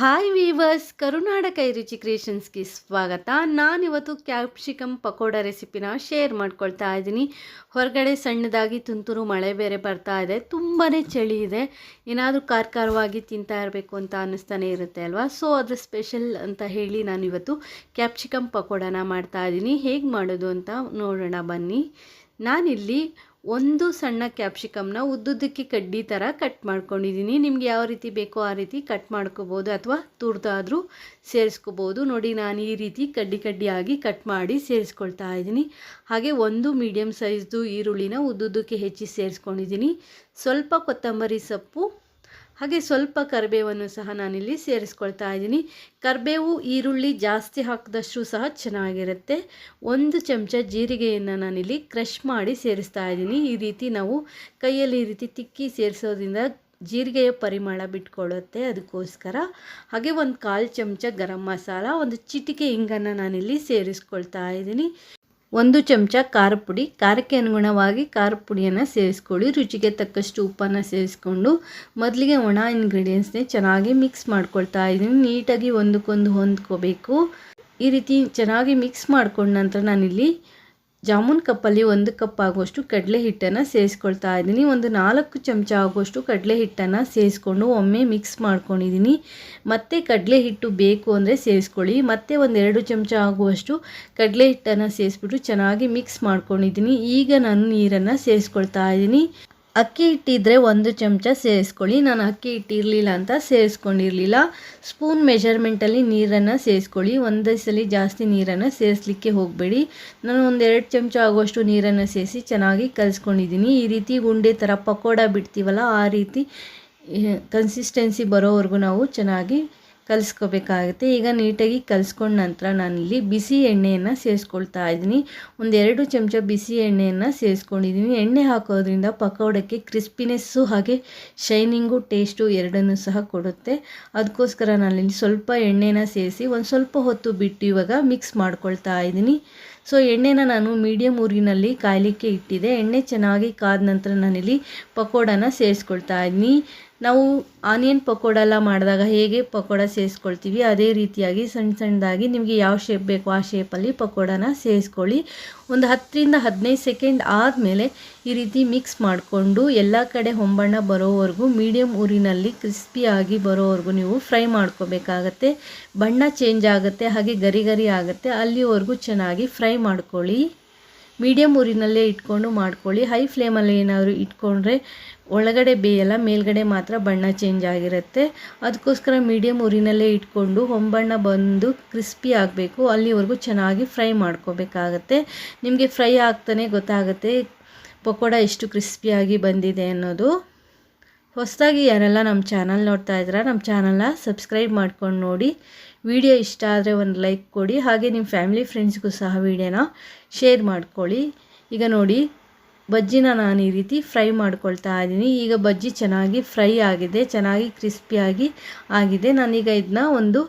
Hi viewers ಕರುನಾಡ ಕೈ ರುಚಿ ಕ್ರಿಯೇಷನ್ಸ್ಗೆ ಸ್ವಾಗತ. ನಾನಿವತ್ತು ಕ್ಯಾಪ್ಸಿಕಮ್ ಪಕೋಡ ರೆಸಿಪಿನ ಶೇರ್ ಮಾಡ್ಕೊಳ್ತಾ ಇದ್ದೀನಿ. ಹೊರಗಡೆ ಸಣ್ಣದಾಗಿ ತುಂತುರು ಮಳೆ ಬೇರೆ ಬರ್ತಾ ಇದೆ. ತುಂಬಾ ಚಳಿ ಇದೆ. ಏನಾದರೂ ಖಾರ ಖಾರವಾಗಿ ತಿಂತಾ ಇರಬೇಕು ಅಂತ ಅನ್ನಿಸ್ತಾನೆ ಇರುತ್ತೆ ಅಲ್ವಾ? ಸೊ ಅದು ಸ್ಪೆಷಲ್ ಅಂತ ಹೇಳಿ ನಾನು ಇವತ್ತು ಕ್ಯಾಪ್ಸಿಕಮ್ ಪಕೋಡನ ಮಾಡ್ತಾ ಇದ್ದೀನಿ. ಹೇಗೆ ಮಾಡೋದು ಅಂತ ನೋಡೋಣ ಬನ್ನಿ. ನಾನಿಲ್ಲಿ ಒಂದು ಸಣ್ಣ ಕ್ಯಾಪ್ಸಿಕಮ್ನ ಉದ್ದುದ್ದಕ್ಕೆ ಕಡ್ಡಿ ಥರ ಕಟ್ ಮಾಡ್ಕೊಂಡಿದ್ದೀನಿ. ನಿಮ್ಗೆ ಯಾವ ರೀತಿ ಬೇಕೋ ಆ ರೀತಿ ಕಟ್ ಮಾಡ್ಕೋಬೋದು ಅಥವಾ ತುರ್ದಾದರೂ ಸೇರಿಸ್ಕೋಬೋದು. ನೋಡಿ, ನಾನು ಈ ರೀತಿ ಕಡ್ಡಿ ಕಡ್ಡಿಯಾಗಿ ಕಟ್ ಮಾಡಿ ಸೇರಿಸ್ಕೊಳ್ತಾ ಇದ್ದೀನಿ. ಹಾಗೆ ಒಂದು ಮೀಡಿಯಮ್ ಸೈಜ್ದು ಈರುಳ್ಳಿನ ಉದ್ದುದ್ದಕ್ಕೆ ಹೆಚ್ಚಿ ಸೇರಿಸ್ಕೊಂಡಿದ್ದೀನಿ. ಸ್ವಲ್ಪ ಕೊತ್ತಂಬರಿ ಸೊಪ್ಪು ಹಾಗೆ ಸ್ವಲ್ಪ ಕರಿಬೇವನ್ನು ಸಹ ನಾನಿಲ್ಲಿ ಸೇರಿಸ್ಕೊಳ್ತಾ ಇದ್ದೀನಿ. ಕರಿಬೇವು ಈರುಳ್ಳಿ ಜಾಸ್ತಿ ಹಾಕಿದಷ್ಟು ಸಹ ಚೆನ್ನಾಗಿರುತ್ತೆ. ಒಂದು ಚಮಚ ಜೀರಿಗೆಯನ್ನು ನಾನಿಲ್ಲಿ ಕ್ರಷ್ ಮಾಡಿ ಸೇರಿಸ್ತಾ ಇದ್ದೀನಿ. ಈ ರೀತಿ ನಾವು ಕೈಯಲ್ಲಿ ಈ ರೀತಿ ತಿಕ್ಕಿ ಸೇರಿಸೋದ್ರಿಂದ ಜೀರಿಗೆಯ ಪರಿಮಳ ಬಿಟ್ಕೊಳ್ಳುತ್ತೆ ಅದಕ್ಕೋಸ್ಕರ. ಹಾಗೆ ಒಂದು ಕಾಲು ಚಮಚ ಗರಂ ಮಸಾಲ, ಒಂದು ಚಿಟಿಕೆ ಹಿಂಗನ್ನು ನಾನಿಲ್ಲಿ ಸೇರಿಸ್ಕೊಳ್ತಾ ಇದ್ದೀನಿ. ಒಂದು ಚಮಚ ಖಾರ ಪುಡಿ, ಖಾರಕ್ಕೆ ಅನುಗುಣವಾಗಿ ಖಾರ ಪುಡಿಯನ್ನು ಸೇರಿಸ್ಕೊಳ್ಳಿ. ರುಚಿಗೆ ತಕ್ಕಷ್ಟು ಉಪ್ಪನ್ನು ಸೇರಿಸ್ಕೊಂಡು ಮೊದಲಿಗೆ ಒಣ ಇಂಗ್ರೀಡಿಯೆಂಟ್ಸ್ನೇ ಚೆನ್ನಾಗಿ ಮಿಕ್ಸ್ ಮಾಡ್ಕೊಳ್ತಾ ಇದ್ದೀನಿ. ನೀಟಾಗಿ ಒಂದಕ್ಕೊಂದು ಹೊಂದ್ಕೋಬೇಕು. ಈ ರೀತಿ ಚೆನ್ನಾಗಿ ಮಿಕ್ಸ್ ಮಾಡ್ಕೊಂಡ ನಂತರ ನಾನಿಲ್ಲಿ ಜಾಮೂನ್ ಕಪ್ಪಲ್ಲಿ ಒಂದು ಕಪ್ ಆಗುವಷ್ಟು ಕಡಲೆ ಹಿಟ್ಟನ್ನು ಸೇರಿಸ್ಕೊಳ್ತಾ ಇದ್ದೀನಿ. ಒಂದು ನಾಲ್ಕು ಚಮಚ ಆಗುವಷ್ಟು ಕಡಲೆ ಹಿಟ್ಟನ್ನು ಸೇರಿಸ್ಕೊಂಡು ಒಮ್ಮೆ ಮಿಕ್ಸ್ ಮಾಡ್ಕೊಂಡಿದ್ದೀನಿ. ಮತ್ತೆ ಕಡಲೆ ಹಿಟ್ಟು ಬೇಕು ಅಂದರೆ ಸೇರಿಸ್ಕೊಳ್ಳಿ. ಮತ್ತೆ ಒಂದೆರಡು ಚಮಚ ಆಗುವಷ್ಟು ಕಡಲೆ ಹಿಟ್ಟನ್ನು ಸೇರಿಸ್ಬಿಟ್ಟು ಚೆನ್ನಾಗಿ ಮಿಕ್ಸ್ ಮಾಡ್ಕೊಂಡಿದ್ದೀನಿ. ಈಗ ನಾನು ನೀರನ್ನು ಸೇರಿಸ್ಕೊಳ್ತಾ ಇದ್ದೀನಿ. ಅಕ್ಕಿ ಹಿಟ್ಟಿದ್ರೆ ಒಂದು ಚಮಚ ಸೇರಿಸ್ಕೊಳ್ಳಿ. ನಾನು ಅಕ್ಕಿ ಇಟ್ಟಿರಲಿಲ್ಲ ಅಂತ ಸೇರಿಸ್ಕೊಂಡಿರಲಿಲ್ಲ. ಸ್ಪೂನ್ ಮೆಜರ್ಮೆಂಟಲ್ಲಿ ನೀರನ್ನು ಸೇರಿಸ್ಕೊಳ್ಳಿ. ಒಂದೇ ಸಲ ಜಾಸ್ತಿ ನೀರನ್ನು ಸೇರಿಸ್ಲಿಕ್ಕೆ ಹೋಗಬೇಡಿ. ನಾನು ಒಂದೆರಡು ಚಮಚ ಆಗುವಷ್ಟು ನೀರನ್ನು ಸೇರಿಸಿ ಚೆನ್ನಾಗಿ ಕಲಿಸ್ಕೊಂಡಿದ್ದೀನಿ. ಈ ರೀತಿ ಉಂಡೆ ಥರ ಪಕೋಡ ಬಿಡ್ತೀವಲ್ಲ, ಆ ರೀತಿ ಕನ್ಸಿಸ್ಟೆನ್ಸಿ ಬರೋವರೆಗೂ ನಾವು ಚೆನ್ನಾಗಿ ಕಲಿಸ್ಕೋಬೇಕಾಗುತ್ತೆ. ಈಗ ನೀಟಾಗಿ ಕಲಿಸ್ಕೊಂಡ ನಂತರ ನಾನಿಲ್ಲಿ ಬಿಸಿ ಎಣ್ಣೆಯನ್ನು ಸೇರಿಸ್ಕೊಳ್ತಾ ಇದ್ದೀನಿ. ಒಂದೆರಡು ಚಮಚ ಬಿಸಿ ಎಣ್ಣೆಯನ್ನು ಸೇರಿಸ್ಕೊಂಡಿದ್ದೀನಿ. ಎಣ್ಣೆ ಹಾಕೋದ್ರಿಂದ ಪಕೋಡಕ್ಕೆ ಕ್ರಿಸ್ಪಿನೆಸ್ಸು ಹಾಗೆ ಶೈನಿಂಗು, ಟೇಸ್ಟು ಎರಡನ್ನೂ ಸಹ ಕೊಡುತ್ತೆ. ಅದಕ್ಕೋಸ್ಕರ ನಾನಿಲ್ಲಿ ಸ್ವಲ್ಪ ಎಣ್ಣೆನ ಸೇರಿಸಿ ಒಂದು ಸ್ವಲ್ಪ ಹೊತ್ತು ಬಿಟ್ಟು ಇವಾಗ ಮಿಕ್ಸ್ ಮಾಡ್ಕೊಳ್ತಾ ಇದ್ದೀನಿ. ಸೊ ಎಣ್ಣೆನ ನಾನು ಮೀಡಿಯಮ್ ಊರಿನಲ್ಲಿ ಕಾಯಲಿಕ್ಕೆ ಇಟ್ಟಿದೆ. ಎಣ್ಣೆ ಚೆನ್ನಾಗಿ ಕಾದ ನಂತರ ನಾನಿಲ್ಲಿ ಪಕೋಡನ ಸೇರಿಸ್ಕೊಳ್ತಾ ಇದ್ದೀನಿ ನಾವು ಆನಿಯನ್ ಪಕೋಡ ಎಲ್ಲ ಮಾಡಿದಾಗ ಹೇಗೆ ಪಕೋಡ ಸೇರಿಸ್ಕೊಳ್ತೀವಿ, ಅದೇ ರೀತಿಯಾಗಿ ಸಣ್ಣ ಸಣ್ಣದಾಗಿ ನಿಮಗೆ ಯಾವ ಶೇಪ್ ಬೇಕೋ ಆ ಶೇಪಲ್ಲಿ ಪಕೋಡನ ಸೇರಿಸ್ಕೊಳ್ಳಿ. ಒಂದು ಹತ್ತರಿಂದ ಹದಿನೈದು ಸೆಕೆಂಡ್ ಆದಮೇಲೆ ಈ ರೀತಿ ಮಿಕ್ಸ್ ಮಾಡಿಕೊಂಡು ಎಲ್ಲ ಕಡೆ ಹೊಂಬಣ್ಣ ಬರೋವರೆಗೂ ಮೀಡಿಯಂ ಊರಿನಲ್ಲಿ ಕ್ರಿಸ್ಪಿಯಾಗಿ ಬರೋವರೆಗೂ ನೀವು ಫ್ರೈ ಮಾಡ್ಕೋಬೇಕಾಗತ್ತೆ. ಬಣ್ಣ ಚೇಂಜ್ ಆಗುತ್ತೆ, ಹಾಗೆ ಗರಿ ಗರಿ ಆಗುತ್ತೆ. ಅಲ್ಲಿವರೆಗೂ ಚೆನ್ನಾಗಿ ಫ್ರೈ ಮಾಡ್ಕೊಳ್ಳಿ. ಮೀಡಿಯಮ್ ಊರಿನಲ್ಲೇ ಇಟ್ಕೊಂಡು ಮಾಡ್ಕೊಳ್ಳಿ. ಹೈ ಫ್ಲೇಮಲ್ಲಿ ಏನಾದರೂ ಇಟ್ಕೊಂಡ್ರೆ ಒಳಗಡೆ ಬೇಯಲ್ಲ, ಮೇಲ್ಗಡೆ ಮಾತ್ರ ಬಣ್ಣ ಚೇಂಜ್ ಆಗಿರುತ್ತೆ. ಅದಕ್ಕೋಸ್ಕರ ಮೀಡಿಯಮ್ ಊರಿನಲ್ಲೇ ಇಟ್ಕೊಂಡು ಹೊಂಬಣ್ಣ ಬಂದು ಕ್ರಿಸ್ಪಿ ಆಗಬೇಕು. ಅಲ್ಲಿವರೆಗೂ ಚೆನ್ನಾಗಿ ಫ್ರೈ ಮಾಡ್ಕೋಬೇಕಾಗತ್ತೆ. ನಿಮಗೆ ಫ್ರೈ ಆಗ್ತಾನೆ ಗೊತ್ತಾಗುತ್ತೆ ಪಕೋಡ ಎಷ್ಟು ಕ್ರಿಸ್ಪಿಯಾಗಿ ಬಂದಿದೆ ಅನ್ನೋದು. ಹೊಸದಾಗಿ ಯಾರೆಲ್ಲ ನಮ್ಮ ಚಾನಲ್ ನೋಡ್ತಾ ಇದ್ದೀರಾ, ನಮ್ಮ ಚಾನಲ್ನ ಸಬ್ಸ್ಕ್ರೈಬ್ ಮಾಡ್ಕೊಂಡು ನೋಡಿ. ವಿಡಿಯೋ ಇಷ್ಟ ಆದರೆ ಒಂದು ಲೈಕ್ ಕೊಡಿ, ಹಾಗೆ ನಿಮ್ಮ ಫ್ಯಾಮಿಲಿ ಫ್ರೆಂಡ್ಸ್ಗೂ ಸಹ ವಿಡಿಯೋನ ಶೇರ್ ಮಾಡ್ಕೊಳ್ಳಿ. ಈಗ ನೋಡಿ, ಬಜ್ಜಿನ ನಾನು ಈ ರೀತಿ ಫ್ರೈ ಮಾಡ್ಕೊಳ್ತಾ ಇದ್ದೀನಿ. ಈಗ ಬಜ್ಜಿ ಚೆನ್ನಾಗಿ ಫ್ರೈ ಆಗಿದೆ, ಚೆನ್ನಾಗಿ ಕ್ರಿಸ್ಪಿಯಾಗಿ ಆಗಿದೆ. ನಾನೀಗ ಇದನ್ನ ಒಂದು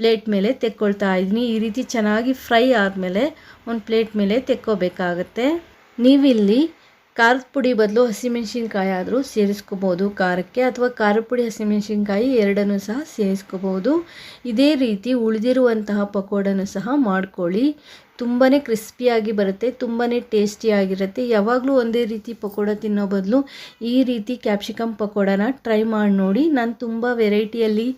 ಪ್ಲೇಟ್ ಮೇಲೆ ತೆಕ್ಕೊಳ್ತಾ ಇದ್ದೀನಿ. ಈ ರೀತಿ ಚೆನ್ನಾಗಿ ಫ್ರೈ ಆದಮೇಲೆ ಒಂದು ಪ್ಲೇಟ್ ಮೇಲೆ ತೆಕ್ಕೋಬೇಕಾಗತ್ತೆ. ನೀವಿಲ್ಲಿ ಖಾರದ ಪುಡಿ ಬದಲು ಹಸಿಮೆಣ್ಸಿನ್ಕಾಯಿ ಆದರೂ ಸೇರಿಸ್ಕೋಬೋದು ಖಾರಕ್ಕೆ, ಅಥವಾ ಖಾರದ ಪುಡಿ ಹಸಿಮೆಣ್ಸಿನ್ಕಾಯಿ ಎರಡನ್ನು ಸಹ ಸೇರಿಸ್ಕೋಬೋದು. ಇದೇ ರೀತಿ ಉಳಿದಿರುವಂತಹ ಪಕೋಡನ್ನು ಸಹ ಮಾಡ್ಕೊಳ್ಳಿ. ತುಂಬಾ ಕ್ರಿಸ್ಪಿಯಾಗಿ ಬರುತ್ತೆ ತುಂಬಾ ಟೇಸ್ಟಿಯಾಗಿರುತ್ತೆ. ಯಾವಾಗಲೂ ಒಂದೇ ರೀತಿ ಪಕೋಡ ತಿನ್ನೋ ಬದಲು ಈ ರೀತಿ ಕ್ಯಾಪ್ಸಿಕಮ್ ಪಕೋಡನ ಟ್ರೈ ಮಾಡಿ ನೋಡಿ. ನಾನು ತುಂಬ ವೆರೈಟಿಯಲ್ಲಿ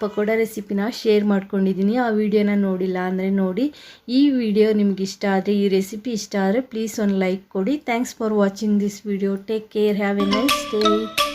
ಪಕೋಡ ರೆಸಿಪಿನ ಶೇರ್ ಮಾಡ್ಕೊಂಡಿದ್ದೀನಿ. ಆ ವಿಡಿಯೋನ ನೋಡಿಲ್ಲ ಅಂದರೆ ನೋಡಿ. ಈ ವಿಡಿಯೋ ನಿಮ್ಗೆ ಇಷ್ಟ ಆದರೆ, ಈ ರೆಸಿಪಿ ಇಷ್ಟ ಆದರೆ ಪ್ಲೀಸ್ ಒಂದು ಲೈಕ್ ಕೊಡಿ. Thanks for watching this video take care have a nice day